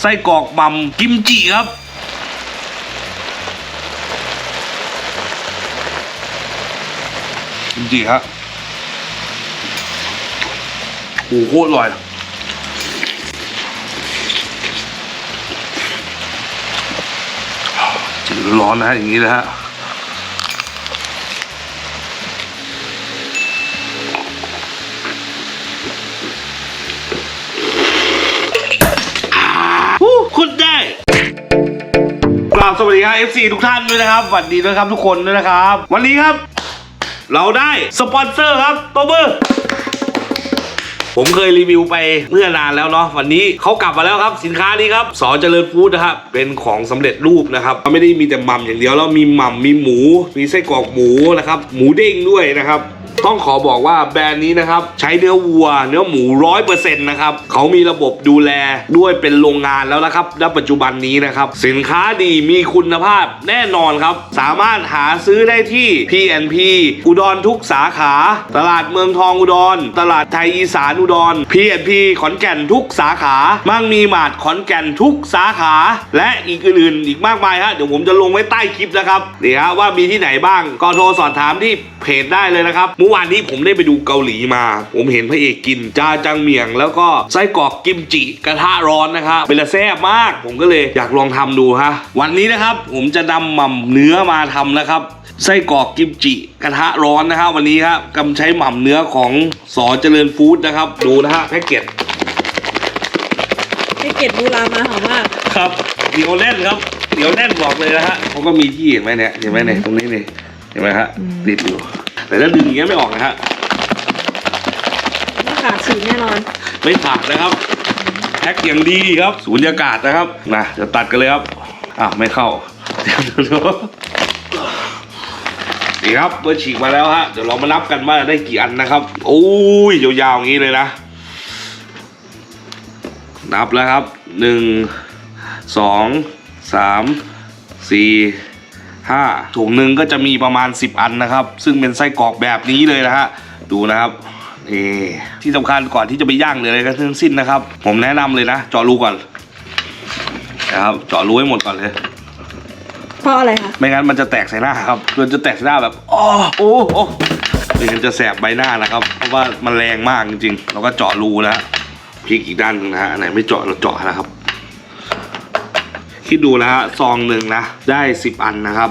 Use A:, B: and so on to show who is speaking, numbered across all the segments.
A: ไส้กรอกหมัมกิมจิครับ กิมจิฮะโอ้โหโคตรอร่อยจืดร้อนนะฮะอย่างนี้นะฮะ สวัสดีครับ FC ทุกท่านด้วยนะครับสวัสดีด้วยครับทุกคนด้วยนะครับ วันนี้ครับ เราได้สปอนเซอร์ครับตัวมือร์ผมเคยรีวิวไปเมื่อนานแล้วเนาะวันนี้เขากลับมาแล้วครับ สินค้านี้ครับสอเจริญฟู้ดนะครับเป็นของสำเร็จรูปนะครับไม่ได้มีแต่ม่ำอย่างเดียวแล้วมีม่ำมีหมู มีไส้กรอกหมูนะครับหมูเด้งด้วยนะครับ ต้องขอบอกว่าแบรนด์นี้นะครับ ใช้เนื้อวัว เนื้อหมูร้อยเปอร์เซ็นต์นะครับเขามีระบบดูแลด้วยเป็นโรงงานแล้วนะครับณปัจจุบันนี้นะครับสินค้าดีมีคุณภาพแน่นอนครับ สามารถหาซื้อได้ที่ PNP อุดรทุกสาขา ตลาดเมืองทองอุดร ตลาดไทยอีสานอุดร PNP ขอนแก่นทุกสาขา มั่งมีหมาดขอนแก่นทุกสาขา และอีกอื่นๆอีกมากมายฮะเดี๋ยวผมจะลงไว้ใต้คลิปนะครับนี่ฮะว่ามีที่ไหนบ้างก็โทรสอบถามที่เพจได้เลยนะครับมื่อวานนี้ผมได้ไปดูเกาหลีมา ผมเห็นพระเอกกินจาจังเมียง แล้วก็ไส้กรอกกิมจิกระทะร้อนนะครับเป็นละแซ่บมาก ผมก็เลยอยากลองทำดูฮะวันนี้นะครับผมจะนำหม่ำเนื้อมาทำนะครับไส้กรอกกิมจิกระทะร้อนนะครับวันนี้ครับกำใช้หม่ำเนื้อของสอเจริญฟู้ดนะครับดูนะฮะแพ็กเกจ
B: ให้เกดบูรามาหอมมาก
A: ครับเหนียวแน่นครับเหนียวแน่นบอกเลยนะฮะเขาก็มีที่เห็นไหมเนี่ยเห็นไหมเนี่ยตรงนี้นี่เห็นไหมฮะ
B: อืม
A: ติดอยู่ แต่ถ้าดึงอย่างเงี้ยไม่ออกนะฮะ
B: ไม่ขาดฉีดแน่นอน
A: ไม่ขาดนะครับแพ็คอย่างดีครับสูญญากาศนะครับนะจะตัดกันเลยครับอ้าวไม่เข้าเดี๋ยวเดี๋ยวเดี๋ยวนี่ครับเมื่อฉีกมาแล้วฮะเดี๋ยวเรามานับกันว่าได้กี่อันนะครับโอ้ยยาวๆอย่างนี้เลยนะ นับแล้วครับหนึ่งสองสามสี่ ห้าถุงหนึ่งก็จะมีประมาณ 10 อันนะครับ ซึ่งเป็นไส้กรอกแบบนี้เลยนะฮะดูนะครับนี่ที่สำคัญก่อนที่จะไปย่างเลยอะไรก็ทั้งสิ้นนะครับ ผมแนะนำเลยนะเจาะรูก่อนนะครับเจาะรูให้หมดก่อนเลย
B: เพราะอะไรคะ
A: ไม่งั้นมันจะแตกใส่หน้าครับมันจะแตกใส่หน้าแบบอ้อโอ้โอ้ไม่งั้นจะแสบใบหน้านะครับ เพราะว่ามันแรงมากจริงๆเราก็เจาะรูนะฮะพลิกอีกด้านหนึงนะฮะอันไหนไม่เจาะเราเจาะนะครับ คิดดูนะฮะซองหนึ่งนะได้สิบอันนะครับ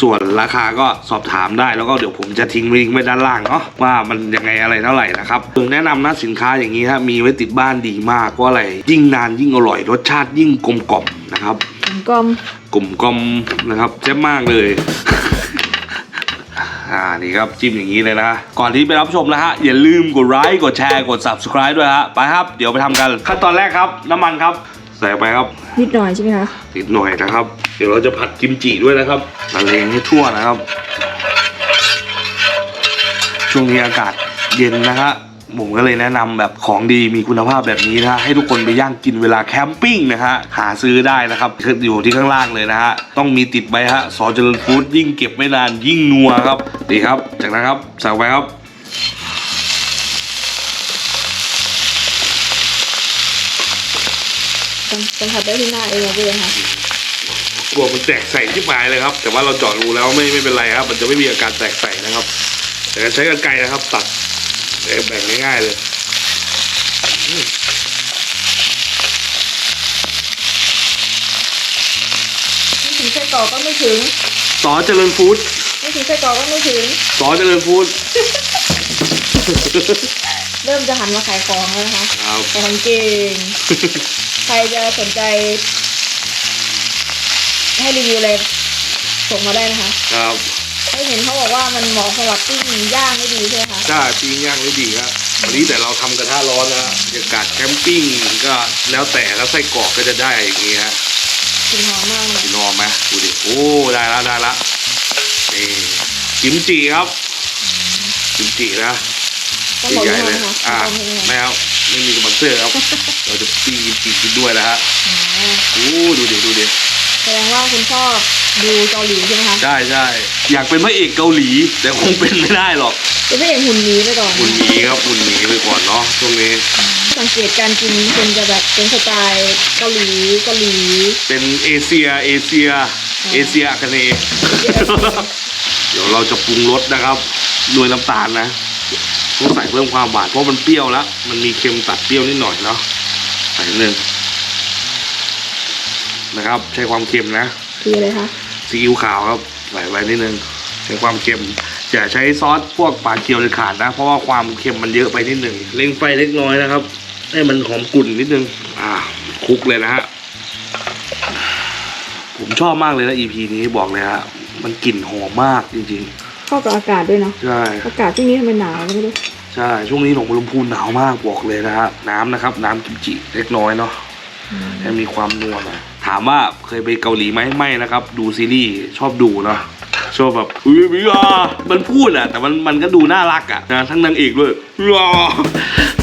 A: ส่วนราคาก็สอบถามได้แล้วก็เดี๋ยวผมจะทิ้งลิงก์ไว้ด้านล่างเนาะว่ามันยังไงอะไรเท่าไหร่นะครับผมแนะนำนะสินค้าอย่างนี้ฮะมีไว้ติดบ้านดีมากเพราะอะไรยิ่งนานยิ่งอร่อยรสชาติยิ่งกลมกล่อมนะครับ
B: กลม
A: กลุ่มกลมนะครับแซ่บมากเลยอ่านี่ครับจิ้มอย่างนี้เลยนะ ก่อนที่ไปรับชมนะฮะ อย่าลืมกดไลค์กดแชร์กด subscribe ด้วยฮะ ไปครับ เดี๋ยวไปทำกัน ขั้นตอนแรกครับ น้ำมันครับใส่ไปครับ
B: นิดหน่อยใช่ไหมคะ
A: นิดหน่อยนะครับ เดี๋ยวเราจะผัดกิมจิด้วยนะครับละเลงให้ทั่วนะครับ ช่วงนี้อากาศเย็นนะฮะผมก็เลยแนะนำแบบของดีมีคุณภาพแบบนี้นะฮะให้ทุกคนไปย่างกินเวลาแคมปิ้งนะฮะหาซื้อได้นะครับอยู่ที่ข้างล่างเลยนะฮะต้องมีติดไว้ฮะสอเจริญฟู้ดยิ่งเก็บไม่นานยิ่งนัวครับดีครับ จากนั้นครับใส่ไปครับ
B: ต้องต้องผัดได้ที่หน้าเองเลยค่ะ
A: กลัวมันแตกใส่ที่ปลายเลยครับ แต่ว่าเราเจาะรูแล้วไม่ไม่เป็นไรครับ มันจะไม่มีอาการแตกใส่นะครับ แต่การใช้กรรไกรนะครับ ตัดแบ่งง่ายๆเลย
B: ไม่ถึงไส้กรอกก็ไม่ถึง
A: สอเจริญฟู้ด
B: ไม่ถึงไส้กรอกก็ไม่ถึง
A: สอเจริญฟู้ด
B: เริ่มจะหันมาขายของแล้วนะคะ
A: ครับ
B: ขายของเก่ง ใครจะสนใจ ให้รีวิวอะไรส่งมาได้นะคะ
A: ครับ
B: ให้เห็นเขาบอกว่ามันเหมาะสำหรับปิ้งย่างได้ดีใช่ไหมคะ
A: ถ้าปิ้งย่างได้ดีครับวันนี้แต่เราทำกระทะร้อนนะบรรยากาศแคมปิ้งก็แล้วแต่แล้วไส้กรอกก็จะได้อย่างงี้ฮะ
B: กลิ่นหอมมากเลย
A: กินนอมไหมดูดิโอ้ได้แล้วได้แล้วนี่กิมจิครับกิมจินะ
B: ต้องบอก
A: ให
B: ยี่
A: ญ่ๆ
B: ห้อ
A: เลย
B: นะคะ
A: อ่า
B: ต้องบอกยี่ห้อ
A: ไม่เอาไม่มีสปอนเซอร์ครับเราจะปิ้งกิมจิกินด้วยนะฮะ
B: อ๋อ
A: โอ้ดูดิดูดิ
B: แสดงว่าคุณชอบดูเกาหลีใช่ไหมคะ
A: ใช่ใช่อยากเป็นพระเอกเกาหลี แต่คงเป็นไม่ได้หรอก
B: จะไม่เห็นหุ่นนี้ไปก่อน
A: หุ่นหมีครับหุ่นหมีไปก่อนเนาะช่วงนี้
B: สังเกตการกินคนจะแบบเป็นสไตล์เกาหลีเกาหลี
A: เป็นเอเชียเอเชียเอเชียอาคาเนย์เดี๋ยวเราจะปรุงรสนะครับด้วยน้ำตาลนะ ต้องใส่เพิ่มความหวานเพราะมันเปรี้ยวแล้ว มันมีเค็มตัดเปรี้ยวนิดหน่อยเนาะใส่นิดนึงนะครับ ใช้ความเค็มนะ
B: คืออะไรคะ
A: ซีอิ๊วขาวครับใส่ไว้นิดนึงใช้ความเค็มอย่าใช้ซอสพวกปลาเกียวเลยขาดนะ เพราะว่าความเค็มมันเยอะไปนิดหนึ่งเร่งไฟเล็กน้อยนะครับ ให้มันหอมกลุ่นนิดนึงอ่าคลุกเลยนะฮะผมชอบมากเลยนะ EP นี้บอกเลยฮะมันกลิ่นหอมมากจริง
B: เข้ากับอากาศด้วยเนาะ
A: ๆใช่
B: อากาศที่นี้ทำไมหนาวก็ไม่รู้
A: ใช่ ช่วงนี้หนองบัวลำพูหนาวมากบอกเลยนะฮะน้ำนะครับ น้ำกิมจิเล็กน้อยเนาะให้มีความนัวหน่อยถามว่าเคยไปเกาหลีไหมไม่นะครับ ดูซีรีส์ชอบดูเนาะชอบแบบอุ้ยพี่อามันพูดอะแต่มันมันก็ดูน่ารักอะนะทั้งนางเอกด้วยว้าว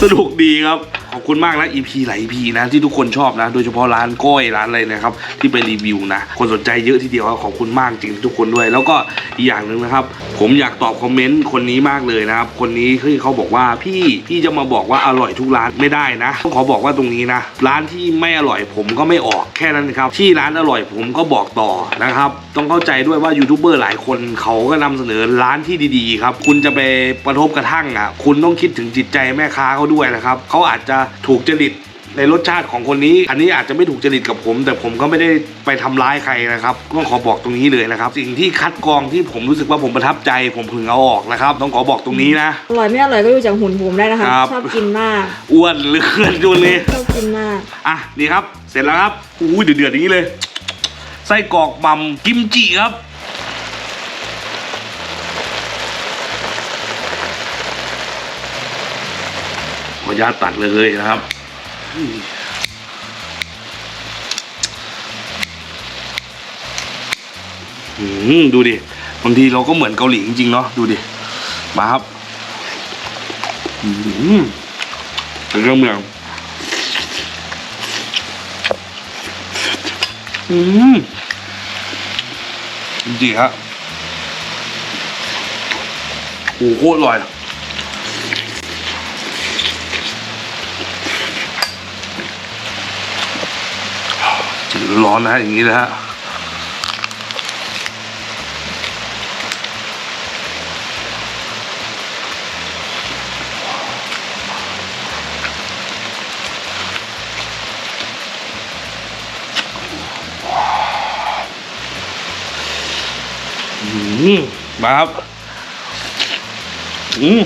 A: สนุกดีครับขอบคุณมากนะ EP หลาย EP นะที่ทุกคนชอบนะ โดยเฉพาะร้านก้อยร้านอะไรนะครับที่ไปรีวิวนะ คนสนใจเยอะทีเดียวขอบคุณมากจริงทุกคนด้วย แล้วก็อีกอย่างหนึ่งนะครับ ผมอยากตอบคอมเมนต์คนนี้มากเลยนะครับ คนนี้คือเขาบอกว่าพี่พี่จะมาบอกว่าอร่อยทุกร้านไม่ได้นะต้องขอบอกว่าตรงนี้นะร้านที่ไม่อร่อยผมก็ไม่ออกแค่นั้นครับที่ร้านอร่อยผมก็บอกต่อนะครับต้องเข้าใจด้วยว่ายูทูบเบอร์หลายคนเขาก็นำเสนอร้านที่ดีๆครับคุณจะไปประทบกระทั่งอะคุณต้องคิดถึงจิตใจแม่ค้าเขาด้วยนะครับเขาอาจจะถูกจริตในรสชาติของคนนี้ อันนี้อาจจะไม่ถูกจริตกับผม แต่ผมก็ไม่ได้ไปทำร้ายใครนะครับต้องขอบอกตรงนี้เลยนะครับ สิ่งที่คัดกรองที่ผมรู้สึกว่าผมประทับใจ ผมพึงเอาออกนะครับ ต้องขอบอกตรงนี้นะ
B: อร่อยไม่อร่อยก็ดูจากหุ่นผมได้นะคะ
A: ครับ
B: ชอบกินมาก
A: อ้วนเหลือเกินจุนนี้
B: ชอบกินมาก
A: อะนี่ครับ เสร็จแล้วครับอู้ยเดือดๆอย่างนี้เลยไส้กรอกมัมกิมจิครับ ออนุญาตตัดเลยนะครับอืมดูดิบางทีเราก็เหมือนเกาหลีจริงๆเนาะดูดิมาครับอืมเป็นเครื่องเมืองอืมจริงๆฮะโอ้โหโคตรอร่อย ร้อนนะฮะอย่างนี้นะฮะอืมมาครับ อืม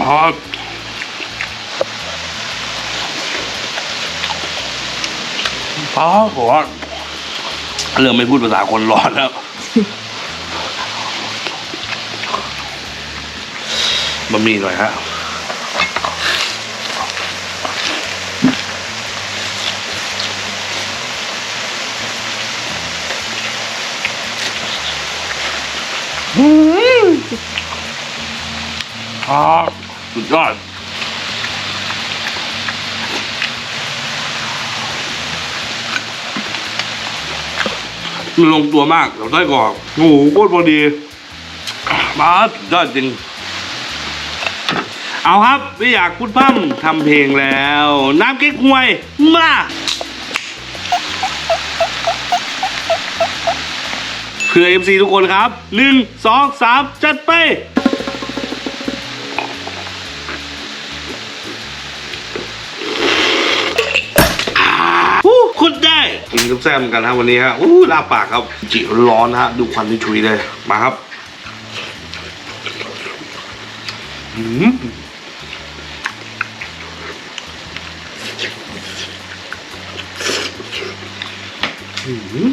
A: มา ครับป้าผมว่าเริ่มไม่พูดภาษาคนร้อนแล้ว บะหมี่หน่อยฮะครับสุดยอด มันลงตัวมากเราได้กรอนโอ้โหโคตรพอดีมาสุดยอดจริง เอาครับไม่อยากพูดพร่ำทำเพลงแล้ว น้ำเก๊กฮวย มาเพื่อ MC ทุกคนครับหนึ่งสองสามจัดไป ได้กินแซ่บกันครับวันนี้ฮะอู้ลาปากครับ จิร้อนฮะ ดูควันชุยเลย มาครับอืมอืมอื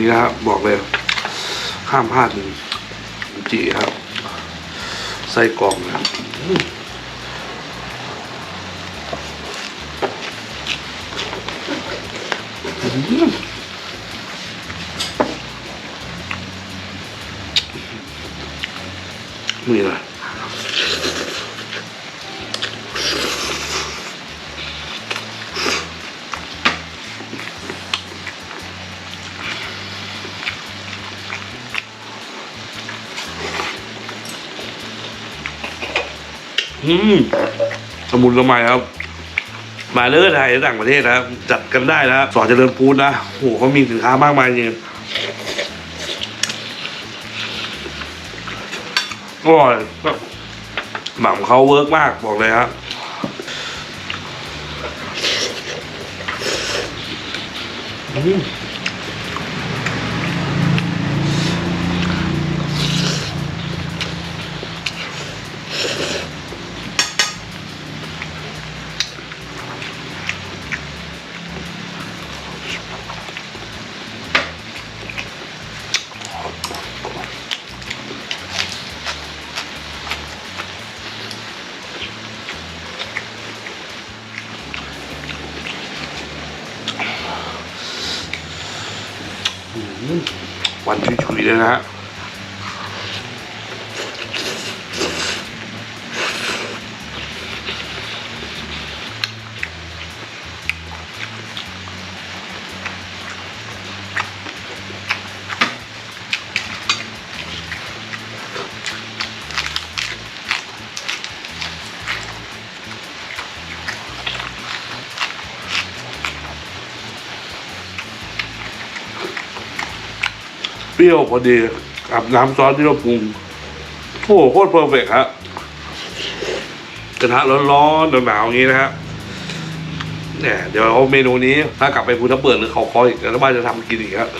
A: นี้นะครับบอกเลยข้ามพลาดจีครับไส้กรอกนะครับอือืมนี่นะ อืมสมุนละไมครับ มาเลือไทยและต่างประเทศนะครับ จัดกันได้นะครับสอนเจริญฟูดนะโหเขามีสินค้ามากมายจริงอร่อยแบบหม่ำเขาเวิร์กมากบอกเลยครับอืม วันชุยๆเลยนะฮะ ปรี้ยวพอดีกับน้ำซอสที่เราปรุงโอ้โหโคตรเพอร์เฟกฮะกระทะร้อนๆหนาวๆอย่างนี้นะฮะเนี่ยเดี๋ยวเมนูนี้ถ้ากลับไปภูทับเบิกหรือเขาคอยอีกแล้วบ้านจะทำกินอีกครับ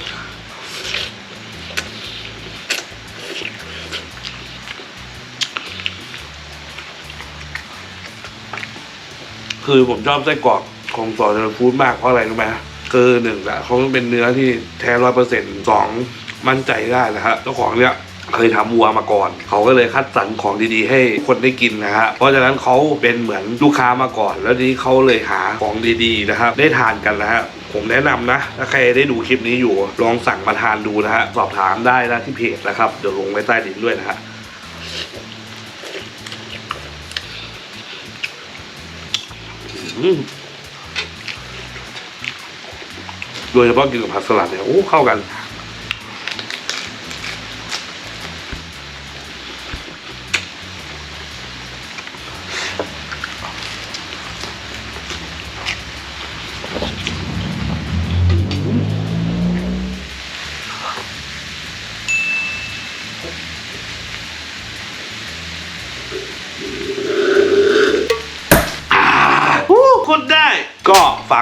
A: คือผมชอบไส้กรอกของสอนเจริญฟู้ดมากเพราะอะไรรู้ไหมคือหนึ่งละเขาเป็นเนื้อที่แท้ร้อยเปอร์เซ็นต์สอง มั่นใจได้นะฮะเจ้าของเนี้ยเคยทำวัวมาก่อน เขาก็เลยคัดสรรของดีๆ ให้คนได้กินนะฮะ เพราะฉะนั้นเขาเป็นเหมือนลูกค้ามาก่อน แล้วทีนี้เขาเลยหาของดีๆนะครับ ได้ทานกันนะฮะผมแนะนำนะ ถ้าใครได้ดูคลิปนี้อยู่ ลองสั่งมาทานดูนะฮะ สอบถามได้นะที่เพจนะครับ เดี๋ยวลงไว้ใต้ดินด้วยนะฮะอืมโดยเฉพาะกินกับผักสลัดเนี่ย โอ้ เข้ากัน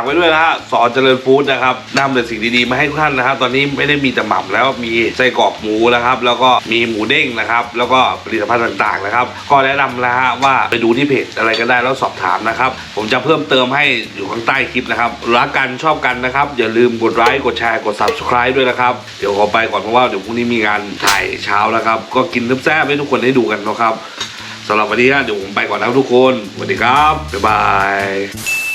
A: ไว้ด้วยนะฮะสอนเจริญฟู้ดนะครับนำแต่สิ่งดีๆมาให้ทุกท่านนะครับ ตอนนี้ไม่ได้มีแต่หม่ำแล้วมีไส้กรอกหมูนะครับ แล้วก็มีหมูเด้งนะครับ แล้วก็ผลิตภัณฑ์ต่างๆนะครับ ก็แนะนำนะฮะว่าไปดูที่เพจอะไรก็ได้แล้วสอบถามนะครับ ผมจะเพิ่มเติมให้อยู่ข้างใต้คลิปนะครับรักกันชอบกันนะครับ อย่าลืมกดไลค์กดแชร์กด subscribe ด้วยนะครับเดี๋ยวขอไปก่อนเพราะว่าเดี๋ยวพรุ่งนี้มีงานถ่ายเช้าแล้วครับก็กินแซ่บๆให้ทุกคนได้ดูกันนะครับสำหรับวันนี้ฮะเดี๋ยวผมไปก่อนนะครับทุกคนสวัสดีครับบ๊ายบาย